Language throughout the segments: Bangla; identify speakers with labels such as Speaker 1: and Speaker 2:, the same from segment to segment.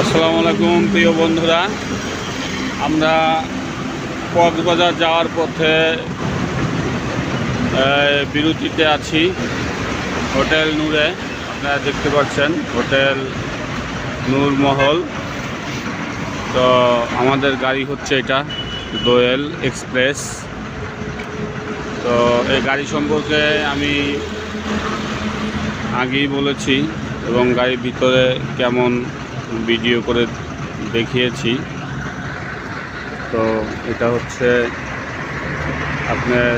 Speaker 1: আলাইকুম, প্রিয় বন্ধুরা। আমরা কক্সবাজার যাওয়ার পথে বিরতিতে আছি হোটেল নূরে। আপনারা দেখতে পাচ্ছেন হোটেল নূরমহল তো আমাদের গাড়ি হচ্ছে এটা দোয়েল এক্সপ্রেস। তো এই গাড়ি সম্পর্কে আমি আগেই বলেছি, এবং গাড়ির ভিতরে কেমন ভিডিও করে দেখিয়েছি। তো এটা হচ্ছে আপনার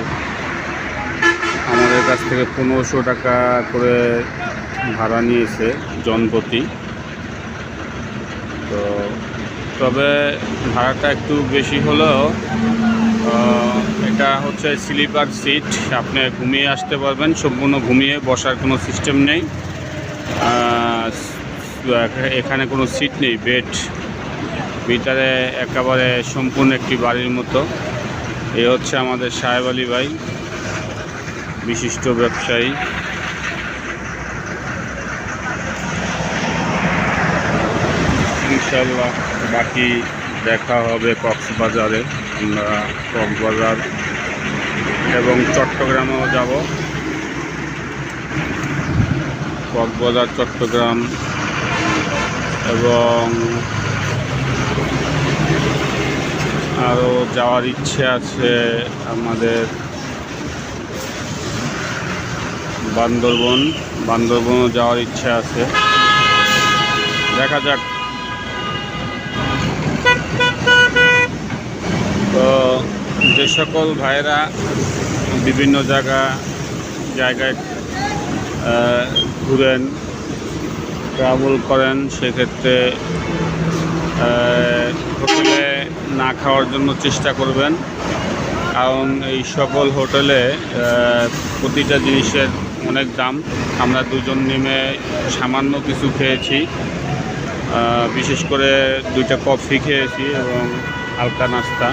Speaker 1: আমাদের কাছ থেকে পনেরোশো টাকা করে ভাড়া নিয়েছে জনপ্রতি তো তবে ভাড়াটা একটু বেশি হলেও এটা হচ্ছে স্লিপার সিট। আপনি ঘুমিয়ে আসতে পারবেন, সম্পূর্ণ ঘুমিয়ে বসার কোনো সিস্টেম নেই। এখানে কোনো সিট নেই বেড ভিতরে একেবারে সম্পূর্ণ একটি বাড়ির মতো। এ হচ্ছে আমাদের সাহেব আলী ভাই, বিশিষ্ট ব্যবসায়ী। ইনশাল্লাহ বাকি দেখা হবে কক্সবাজারে। আমরা কক্সবাজার এবং চট্টগ্রামেও যাব। কক্সবাজার, চট্টগ্রাম এবং আরও যাওয়ার ইচ্ছে আছে আমাদের বান্দরবন। বান্দরবনও যাওয়ার ইচ্ছে আছে। দেখা যাক। তো যে সকল ভাইয়েরা বিভিন্ন জায়গা, জায়গায় ঘুরেন ট্রাভেল করেন, সেক্ষেত্রে হোটেলে না খাওয়ার জন্য চেষ্টা করবেন। কারণ এই সকল হোটেলে প্রতিটা জিনিসের অনেক দাম। আমরা দুজন নেমে সামান্য কিছু খেয়েছি। বিশেষ করে দুইটা কফি খেয়েছি এবং হালকা নাস্তা।